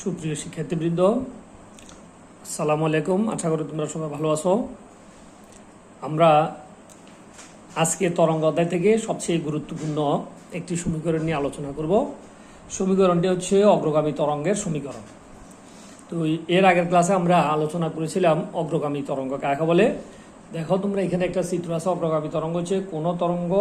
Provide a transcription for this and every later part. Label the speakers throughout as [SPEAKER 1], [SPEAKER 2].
[SPEAKER 1] সুপ্রিয় শিক্ষার্থীবৃন্দ, আসসালামু আলাইকুম। আশা করি তোমরা সবাই ভালো আছো। আমরা আজকে তরঙ্গ অধ্যায় থেকে সবচেয়ে গুরুত্বপূর্ণ একটি সমীকরণ নিয়ে আলোচনা করব। সমীকরণটি হচ্ছে অগ্রগামী তরঙ্গের সমীকরণ। তো এর আগের ক্লাসে আমরা আলোচনা করেছিলাম অগ্রগামী তরঙ্গ কাকে বলে। দেখো, তোমরা এখানে একটা চিত্র আছে, অগ্রগামী তরঙ্গ হচ্ছে কোনো তরঙ্গ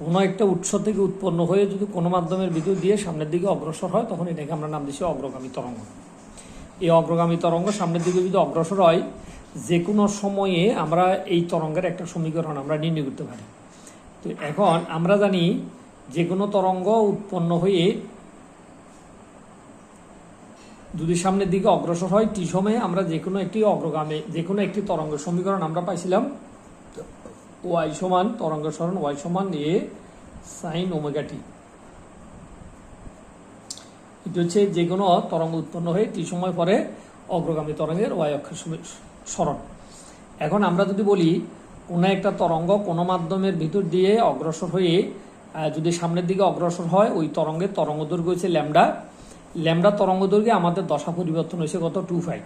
[SPEAKER 1] কোনো একটা উৎস থেকে উৎপন্ন হয়ে যদি কোনো মাধ্যমের বিদ্যুৎ দিয়ে সামনের দিকে অগ্রসর হয়, তখন এটাকে আমরা নাম দিচ্ছি অগ্রগামী তরঙ্গ। এই অগ্রগামী তরঙ্গ সামনের দিকে যদি অগ্রসর হয়, যে কোনো সময়ে আমরা এই তরঙ্গের একটা সমীকরণ আমরা নির্ণয় করতে পারি। তো এখন আমরা জানি যে কোনো তরঙ্গ উৎপন্ন হয়ে যদি সামনের দিকে অগ্রসর হয়, টি সময়ে আমরা যে কোনো একটি অগ্রগামী, যে কোনো একটি তরঙ্গের সমীকরণ আমরা পাইছিলাম ওয়াই সমান তরঙ্গ সরণ ওয়াই সমান এ সাইন ওমেগা টি এটা হচ্ছে যে কোনো তরঙ্গ উৎপন্ন হয়ে টি সময় পরে অগ্রগামী তরঙ্গের ওয়াই অক্ষের সমি- সরণ। এখন আমরা যদি বলি, কোনো একটা তরঙ্গ কোনো মাধ্যমের ভিতর দিয়ে অগ্রসর হয়ে যদি সামনের দিকে অগ্রসর হয়, ওই তরঙ্গের তরঙ্গ দৈর্ঘ্য হচ্ছে ল্যামডা। ল্যামডা তরঙ্গ দৈর্ঘ্যে আমাদের দশা পরিবর্তন হয়েছে কত? টু ফাইভ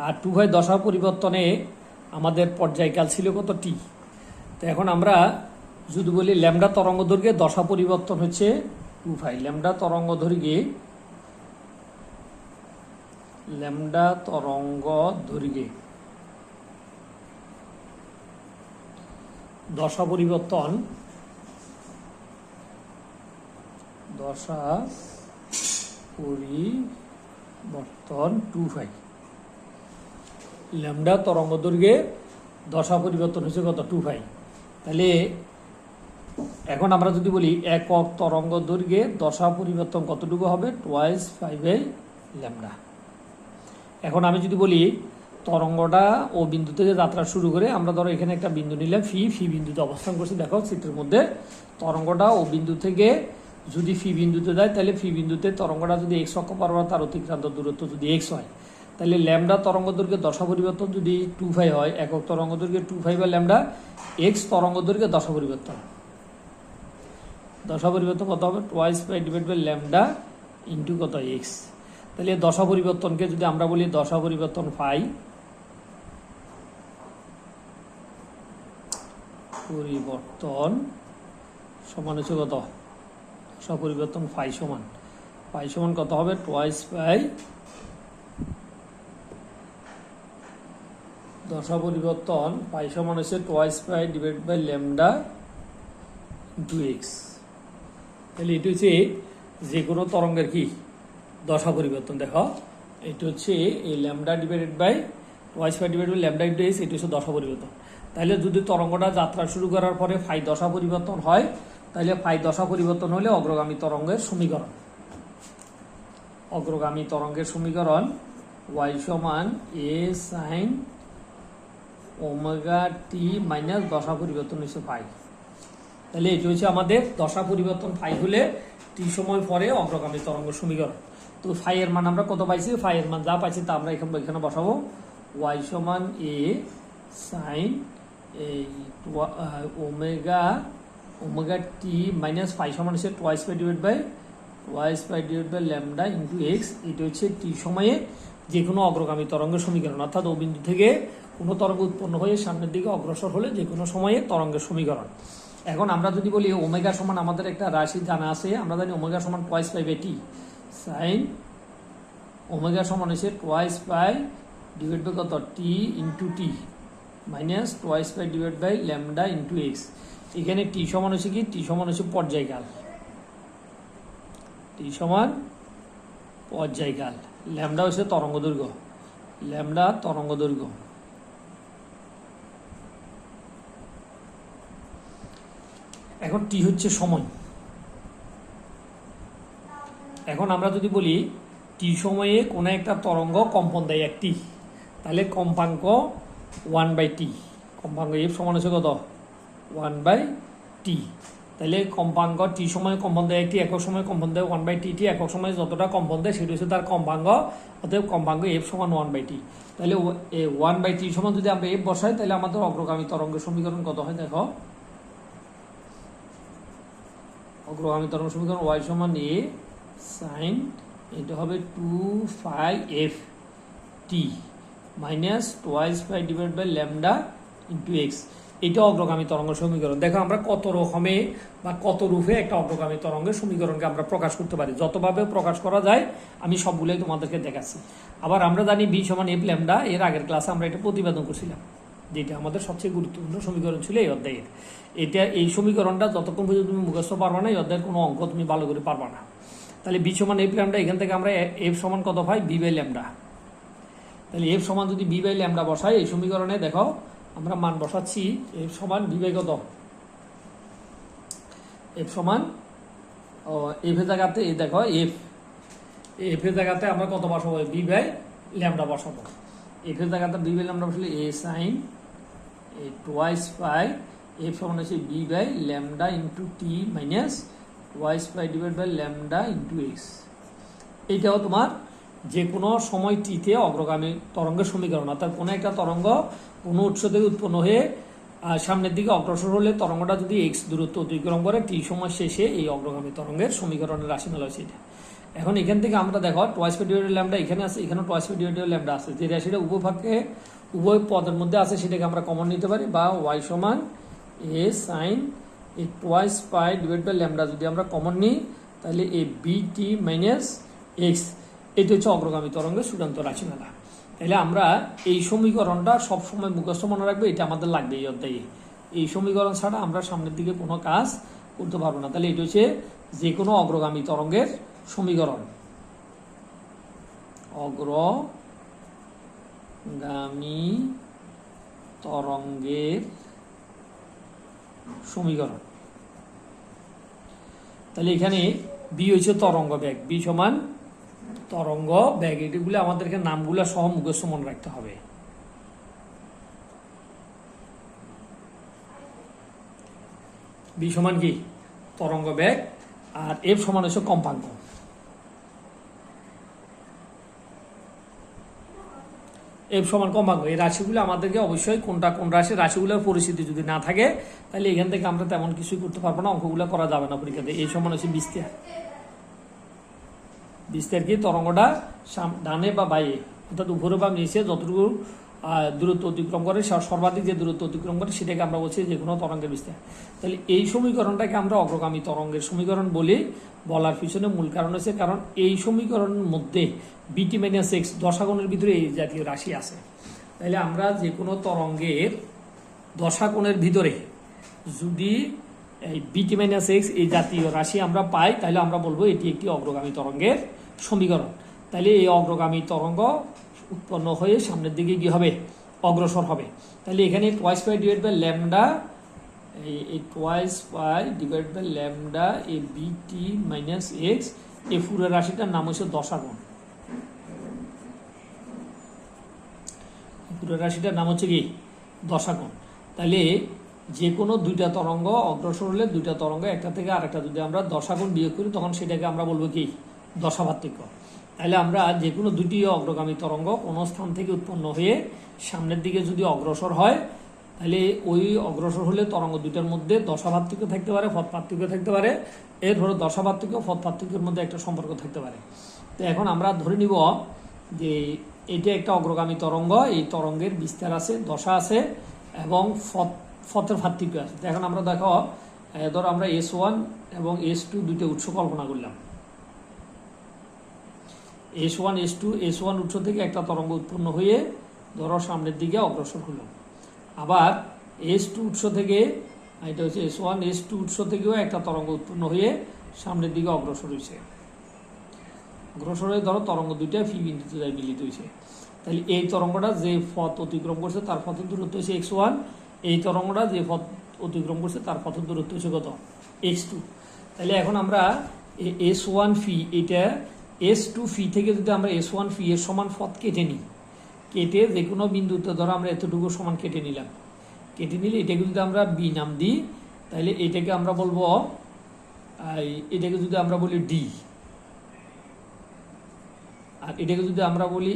[SPEAKER 1] আর টু ফাইভ দশা পরিবর্তনে আমাদের পর্যায়কাল ছিল কত? টি তো এখন আমরা যদি বলি ল্যামডা তরঙ্গ দৈর্ঘ্যে দশা পরিবর্তন হচ্ছে টু ফাইভ ল্যামডা তরঙ্গ দৈর্ঘ্যে ল্যামডা তরঙ্গ দৈর্ঘ্যে দশা পরিবর্তন দশা পরিবর্তন টু ফাইভ ল্যামডা তরঙ্গ দৈর্ঘ্যে দশা পরিবর্তন হয়েছে কত? টু ফাইভ তাহলে এখন আমরা যদি বলি একক তরঙ্গ দৈর্ঘ্যে দশা পরিবর্তন কতটুকু হবে? টোয়াইস ফাইভ ল্যামডা এখন আমি যদি বলি তরঙ্গটা ও বিন্দু থেকে যাত্রা শুরু করে, আমরা ধরো এখানে একটা বিন্দু নিলাম ফি ফি বিন্দুতে অবস্থান করছি। দেখো চিত্রের মধ্যে তরঙ্গটা ও বিন্দু থেকে যদি ফি বিন্দুতে যায়, তাহলে ফি বিন্দুতে তরঙ্গটা যদি এক্স অক্ষ বরাবর তার অতিক্রান্ত দূরত্ব যদি এক্স হয় তাহলে ল্যামডা তরঙ্গ দৈর্ঘ্যে দশা পরিবর্তন যদি টু ফাইভ হয়, একক তরঙ্গ দৈর্ঘ্যে টু ফাইভ বা ল্যামডা এক্স তরঙ্গ দৈর্ঘ্যে দশা পরিবর্তন। দশা পরিবর্তন কত হবে? Twice pi divide by lambda into কত? এক্স তাহলে দশা পরিবর্তনকে যদি আমরা বলি দশা পরিবর্তন ফাই পরিবর্তন সমান হচ্ছে কত? দশা পরিবর্তন ফাই সমান। ফাই সমান কত হবে? টোয়াইস বাই দশা পরিবর্তন পাই সমান হচ্ছে twice pi divide by lambda two x তাহলে এটি হচ্ছে যে কোনো তরঙ্গের কি? দশা পরিবর্তন দেখো। এটি হচ্ছে এই lambda divided by twice pi divide by lambda into x এটি হচ্ছে দশা পরিবর্তন তাহলে যদি তরঙ্গটা যাত্রা শুরু করার পরে ফাই দশা পরিবর্তন হয়, তাহলে ফাই দশা পরিবর্তন হলে অগ্রগামী তরঙ্গের সমীকরণ। অগ্রগামী তরঙ্গের সমীকরণ ওয়াই সমান a sine omega t minus দশা পরিবর্তন হচ্ছে ফাই তাহলে এটি হচ্ছে আমাদের দশা পরিবর্তন ফাই হলে টি সময় পরে অগ্রগামী তরঙ্গ সমীকরণ। তো ফাই এর মান আমরা কত পাইছি? ফাই এর মান যা পাইছি তা আমরা এখানে এখানে বসাবো। ওয়াই সমান এ সাইন এই omega omega t minus phi সমান হচ্ছে twice pi divide by twice pi divide by lambda into x. এটি হচ্ছে টি সময়ে যে কোনো অগ্রগামী তরঙ্গের সমীকরণ। অর্থাৎ ও বিন্দু থেকে কোনো তরঙ্গ উৎপন্ন হয়ে সামনের দিকে অগ্রসর হলে যে কোনো সময়ে তরঙ্গের সমীকরণ। এখন আমরা যদি বলি ওমেগা সমান আমাদের একটা রাশি জানা আছে, আমরা জানি ওমেগা সমান twice pi by t sine omega সমান হচ্ছে টোয়াইস বাই ডিভাইড বাই কত? T into t minus twice pi divide by lambda into x এখানে টি সমান হচ্ছে কি? টি সমান হচ্ছে পর্যায়কাল। টি সমান পর্যায়কাল। ল্যামডা হচ্ছে তরঙ্গ দৈর্ঘ্য ল্যামডা তরঙ্গ দৈর্ঘ্য এখন টি হচ্ছে সময়। এখন আমরা যদি বলি, টি সময়ে কোনো একটা তরঙ্গ কম্পন দেয় একটি তাহলে কম্পাঙ্ক ওয়ান বাই টি। কম্পাঙ্ক এফ সমান হচ্ছে কত? One by t. তাহলে কম্পাঙ্ক টি সময় কম্পন দেয় একটি একক সময় কম্পন দেয় ওয়ান বাই টি টি একক সময় যতটা কম্পন দেয় সেটা হচ্ছে তার কম্পাঙ্ক, অতএব কম্পাঙ্ক এফ সমান ওয়ান বাই টি। তাহলে ওয়ান বাই টি সমান যদি আমরা এফ বসাই, তাহলে আমাদের অগ্রগামী তরঙ্গের সমীকরণ কত হয় দেখো? অগ্রগামী তরঙ্গ সমীকরণ ওয়াই সমান এ সাইন, এটা হবে two pi f t minus twice pi divide by lambda into x. এটা অগ্রগামী তরঙ্গ সমীকরণ। দেখো, আমরা কত রকমে বা কত রূপে একটা অগ্রগামী তরঙ্গের সমীকরণকে আমরা প্রকাশ করতে পারি। যতভাবে প্রকাশ করা যায়, আমি সবগুলোই তোমাদেরকে দেখাচ্ছি। আবার আমরা জানি বি সমান এফ ল্যামডা, এর আগের ক্লাসে আমরা এটা প্রতিবেদন করছিলাম। যেটা আমাদের সবচেয়ে গুরুত্বপূর্ণ সমীকরণ ছিল এই অধ্যায়ের। এটা, এই সমীকরণটা যতক্ষণ পর্যন্ত তুমি মুখস্থ পারবা না, এই অধ্যায়ের কোনো অঙ্ক তুমি ভালো করে পারবা না। তাহলে বি সমান এফ ল্যামডা এখান থেকে আমরা এফ সমান কত পাই? V by lambda. তাহলে এফ সমান যদি বি বাই ল্যামডা বসাই, এই সমীকরণে দেখো, আমরা মান বসাচ্ছি, এফ সমান বি বাই কত? এফ সমান এফ এর জায়গাতে, এই দেখো, এফ। এফ এর জায়গাতে আমরা কত বসাবো? বি বাই ল্যামডা বসাবো। এফ এর জায়গাতে বি বাই ল্যামডা বসলে a sine twice pi f সমান হচ্ছে v by lambda into t minus twice pi divide by lambda into x এইটাও তোমার যে কোনো সময় টিতে অগ্রগামী তরঙ্গের সমীকরণ, অর্থাৎ কোনো একটা তরঙ্গ কোনো উৎস থেকে উৎপন্ন হয়ে সামনের দিকে অগ্রসর হলে তরঙ্গটা যদি এক্স দূরত্ব অতিক্রম করে টি সময় শেষে এই অগ্রগামী তরঙ্গের সমীকরণের রাশিমাল হচ্ছে এটা। এখন এখান থেকে আমরা দেখো টোয়াইস ডিভাইডেড ল্যামডা এখানে আছে এখানে টোয়াইস ডিভাইডেড ল্যামডা আছে। যে রাশিটা উভয়ভাগে উভয় পদের মধ্যে আছে সেটাকে আমরা কমন নিতে পারি, বা ওয়াই সমান a sine a twice pi divide by lambda যদি আমরা কমন নিই, তাহলে a v t minus x এটি হচ্ছে অগ্রগামী তরঙ্গের চূড়ান্ত রাশিমালা। তাহলে আমরা এই সমীকরণটা সবসময় মুখস্থ মনে রাখব, এটা আমাদের লাগবে এই অধ্যায়ে। এই সমীকরণ ছাড়া আমরা সামনের দিকে কোনো কাজ করতে পারব না। তাহলে এটা হচ্ছে যে কোনো অগ্রগামী তরঙ্গের সমীকরণ। অগ্রগামী তরঙ্গের সমীকরণ। তাহলে এখানে বি হচ্ছে তরঙ্গ ব্যাগ বি সমান তরঙ্গ ব্যাগ এটিগুলো আমাদেরকে নামগুলো সহ মুখস্থ মনে রাখতে হবে। বি সমান কি? তরঙ্গ ব্যাগ আর এফ সমান হচ্ছে কম্পাঙ্ক। সমান কম্পাঙ্ক এই রাশিগুলো আমাদেরকে অবশ্যই কোনটা কোন রাশি রাশিগুলোর পরিস্থিতি যদি না থাকে, তাহলে এখান থেকে আমরা তেমন কিছুই করতে পারব না, অঙ্কগুলো করা যাবে না পরীক্ষাতে। এই সমান হচ্ছে বিস্তার বিস্তার কি? তরঙ্গটা ডানে বা বাইরে অর্থাৎ উপরে বা নিচে যতটুকু দূরত্ব অতিক্রম করে সর্বাধিক যে দূরত্ব অতিক্রম করে, সেটাকে আমরা বলছি যে কোনো তরঙ্গের বিস্তার। তাহলে এই সমীকরণটাকে আমরা অগ্রগামী তরঙ্গের সমীকরণ বলি বলার পিছনে মূল কারণ হচ্ছে, কারণ এই সমীকরণের মধ্যে বিটি মাইনাস এক্স দশাগণের ভিতরে এই জাতীয় রাশি আছে। তাহলে আমরা যে কোনো তরঙ্গের দশাকোণের ভিতরে যদি এই বিটি মাইনাস এক্স এই জাতীয় রাশি আমরা পাই, তাহলে আমরা বলব এটি একটি অগ্রগামী তরঙ্গের সমীকরণ। তাহলে এই অগ্রগামী তরঙ্গ উৎপন্ন হয়ে সামনের দিকে কি হবে, অগ্রসর হবে। তাহলে এখানে twice pi divide by lambda এই twice pi divide by lambda a v t minus x এই পুরো রাশিটার নাম হচ্ছে দশাগণ। পুরো রাশিটার নাম হচ্ছে কি? দশাকোণ তাহলে যে কোনো দুইটা তরঙ্গ অগ্রসর হলে দুইটা তরঙ্গ একটা থেকে আরেকটা যদি আমরা দশাগুণ বিয়োগ করি, তখন সেটাকে আমরা বলব কি? দশাভাত্তিক্য তাহলে আমরা যে কোনো দুটি অগ্রগামী তরঙ্গ কোনো স্থান থেকে উৎপন্ন হয়ে সামনের দিকে যদি অগ্রসর হয়, তাহলে ওই অগ্রসর হলে তরঙ্গ দুইটার মধ্যে দশাভাত্তিক্য থাকতে পারে পথ পার্থক্য থাকতে পারে। এর ধরো দশাভাত্তিক্য পথ পার্থক্যের মধ্যে একটা সম্পর্ক থাকতে পারে। তো এখন আমরা ধরে নিব যে এটা একটা অগ্রগামী তরঙ্গ, এই তরঙ্গের বিস্তার আছে, দশা আছে এবং ফত, ফতের ভাতৃত্ব আছে। এখন আমরা দেখো ধরো আমরা এস ওয়ান এবং এস টু দুইটা উৎস কল্পনা করলাম। S one S two S one উৎস থেকে একটা তরঙ্গ উৎপন্ন হয়ে ধরো সামনের দিকে অগ্রসর হলো। আবার এস টু উৎস থেকে, এটা হচ্ছে এস ওয়ান এস টু উৎস থেকেও একটা তরঙ্গ উৎপন্ন হয়ে সামনের দিকে অগ্রসর হয়েছে। অগ্রসর হয়ে ধরো তরঙ্গ দুইটা ফি বিন্দুতে যায় মিলিত হয়েছে। তাহলে এই তরঙ্গটা যে পথ অতিক্রম করছে তার পথের দূরত্ব হচ্ছে এক্স ওয়ান এই তরঙ্গটা যে পথ অতিক্রম করছে তার পথের দূরত্ব হচ্ছে কত? এক্স টু তাহলে এখন আমরা এস ওয়ান ফি, এটা এস টু ফি থেকে যদি আমরা এস ওয়ান ফি এর সমান পথ কেটে নিই, কেটে যে কোনো বিন্দুতে ধরো আমরা এতটুকু সমান কেটে নিলাম। কেটে নিলে এটাকে যদি আমরা বি নাম দিই, তাহলে এটাকে আমরা বলব এটাকে যদি আমরা বলি ডি আর এটাকে যদি আমরা বলি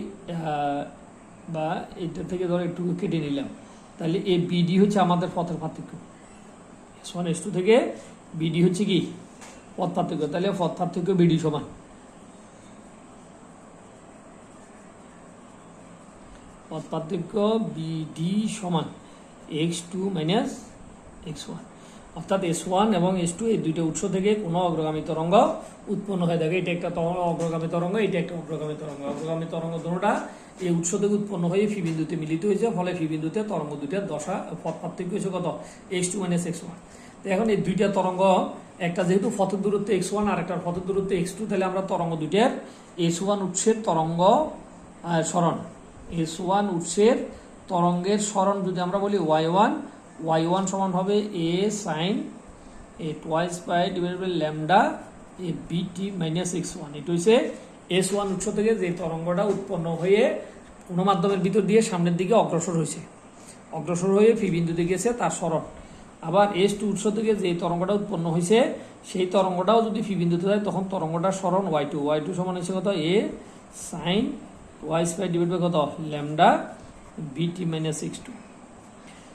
[SPEAKER 1] বা এটা থেকে ধরো একটু কেটে নিলাম, তাহলে এই বিডি হচ্ছে আমাদের পথের পার্থক্য। এস ওয়ান এস টু থেকে বিডি হচ্ছে কি? পথ পার্থক্য। তাহলে পথ পার্থক্য বিডি সমান। পার্থক্য বিডি সমান x two minus x one. অর্থাৎ এস ওয়ান এবং এস টু এই দুইটা উৎস থেকে কোনো অগ্রগামী তরঙ্গ উৎপন্ন হয়ে থাকে। এটা একটা অগ্রগামী তরঙ্গ, এটা একটা অগ্রগামী তরঙ্গ। অগ্রগামী তরঙ্গ দুটোটা এই উৎস থেকে উৎপন্ন হয়ে ফি বিন্দুতে মিলিত হয়েছে, ফলে ফি বিন্দুতে তরঙ্গ দুইটার দশা পথ পার্থক্য হয়েছে কত? X two minus x one. তো এখন এই দুইটা তরঙ্গ, একটা যেহেতু পথের দূরত্ব এক্স ওয়ান আর একটা পথের দূরত্ব এক্স টু, তাহলে আমরা তরঙ্গ দুইটার এস ওয়ান উৎসের তরঙ্গ সরণ এস ওয়ান উৎসের তরঙ্গের স্মরণ যদি আমরা বলি ওয়াই ওয়ান ওয়াই ওয়ান সমান হবে a sine a twice by divided lambda a vt minus x one এটা হচ্ছে এস ওয়ান উৎস থেকে যে তরঙ্গটা উৎপন্ন হয়ে কোনো মাধ্যমের ভিতর দিয়ে সামনের দিকে অগ্রসর হয়েছে অগ্রসর হয়ে ফি বিন্দুতে গেছে তার সরণ আবার এস টু উৎস থেকে যে তরঙ্গটা উৎপন্ন হয়েছে সেই তরঙ্গটাও যদি ফি বিন্দুতে যায়, তখন তরঙ্গটার সরণ ওয়াই টু ওয়াই টু সমান হচ্ছে কত? A sine y square divide by কত? Lambda vt minus x two.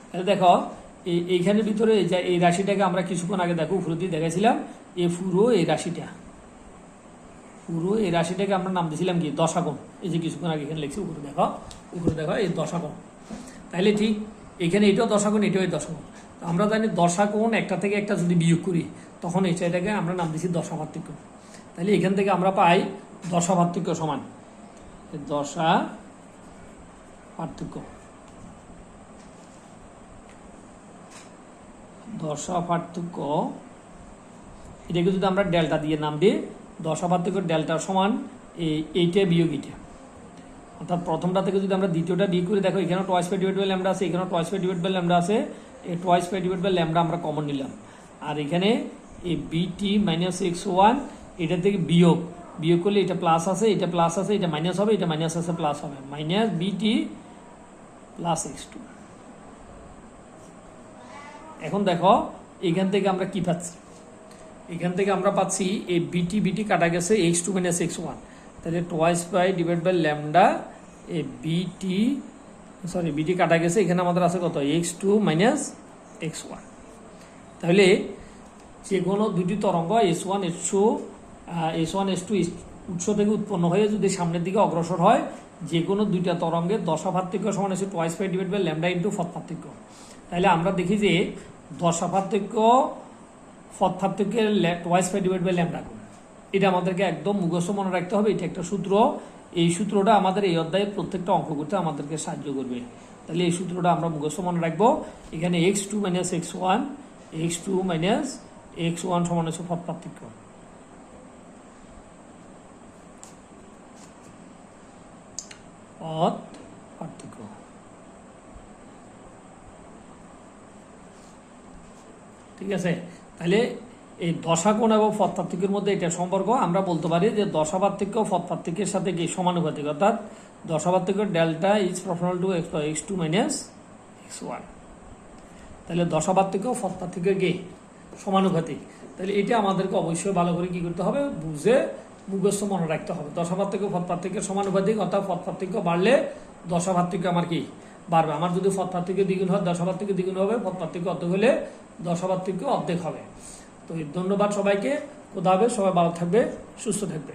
[SPEAKER 1] তাহলে দেখো এই এইখানের ভিতরে এই রাশিটাকে আমরা কিছুক্ষণ আগে দেখো উপরে দিয়ে দেখাইছিলাম এই পুরো এই রাশিটা। পুরো এই রাশিটাকে আমরা নাম দিয়েছিলাম কি? দশাগণ এই যে কিছুক্ষণ আগে এখানে লিখছি, উপরে দেখো উপরে দেখো, এই দশাগণ তাহলে ঠিক এখানে এটাও দশাগণ এটাও দশাগণ তো আমরা জানি দশাগণ একটা থেকে একটা যদি বিয়োগ করি, তখন এটাকে আমরা নাম দিচ্ছি দশা পার্থক্য তাহলে এখান থেকে আমরা পাই দশা পার্থক্য সমান। দশা পার্থক্য। দশা পার্থক্য, এটাকে যদি আমরা ডেল্টা দিয়ে নাম দিই, দশা পার্থক্য ডেল্টার সমান এই এইটা বিয়োগ এইটা। অর্থাৎ প্রথমটা থেকে যদি আমরা দ্বিতীয়টা বিয়োগ করে, দেখো এখানে twice pi divide by lambda আছে এখানে twice pi divide by lambda আছে এই twice pi divide by lambda আমরা কমন নিলাম। আর এখানে এই বিটি মাইনাস এক্স ওয়ান এটা থেকে বিয়োগ বিয়োগ করলে এটা প্লাস আছে, এটা প্লাস আছে, এটা মাইনাস হবে, এটা মাইনাস আছে প্লাস হবে। মাইনাস বিটি প্লাস এক্স টু এখন দেখো, এখান থেকে আমরা কি পাচ্ছি? এখান থেকে আমরা পাচ্ছি এই বিটি বিটি কাটা গেছে x two minus x one তাহলে twice by divide by lambda a vt sorry vt কাটা গেছে, এখানে আমাদের আছে কত? X two minus x one তাহলে যে কোনো দুটি তরঙ্গ s one s two s one s two উৎস থেকে উৎপন্ন হয়ে যদি সামনের দিকে অগ্রসর হয় যে কোনো দুইটা তরঙ্গের দশা পার্থক্য সমান এসে twice by divide by lambda into ফত পার্থক্য তাহলে আমরা দেখি যে দশা পার্থক্য ফত পার্থক্যের twice by divide by lambda গুণ এটা আমাদেরকে একদম মুখস্থ মনে রাখতে হবে, এটা একটা সূত্র। এই সূত্রটা আমাদের এই অধ্যায়ে প্রত্যেকটা অঙ্ক করতে আমাদেরকে সাহায্য করবে। তাহলে এই সূত্রটা আমরা মুখস্থ মনে রাখব। এখানে x two minus x one x two minus x one সমান হচ্ছে পথ পার্থক্য পথ পার্থক্য। ঠিক আছে? তাহলে এই দশাকোণ এবং পথ পার্থক্যের মধ্যে এটা সম্পর্ক। আমরা বলতে পারি যে দশা পার্থক্য পথ পার্থক্যের সাথে কি সমানুপাতিক? অর্থাৎ দশা পার্থক্য delta is proportional to x x two minus x one তাহলে দশা পার্থক্য পথ পার্থক্য কি? সমানুপাতিক। তাহলে এটা আমাদেরকে অবশ্যই ভালো করে কি করতে হবে? বুঝে মুখস্থ মনে রাখতে হবে। দশা পার্থক্য পথ পার্থক্যের সমানুপাতিক, অর্থাৎ পথ বাড়লে দশা আমার কি? বাড়বে। আমার যদি পথ পার্থক্য দ্বিগুণ হয় দশা দ্বিগুণ হবে পথ অর্ধেক হলে দশা অর্ধেক হবে। তো ধন্যবাদ সবাইকে। কোথা হবে সবাই ভালো থাকবে, সুস্থ থাকবে।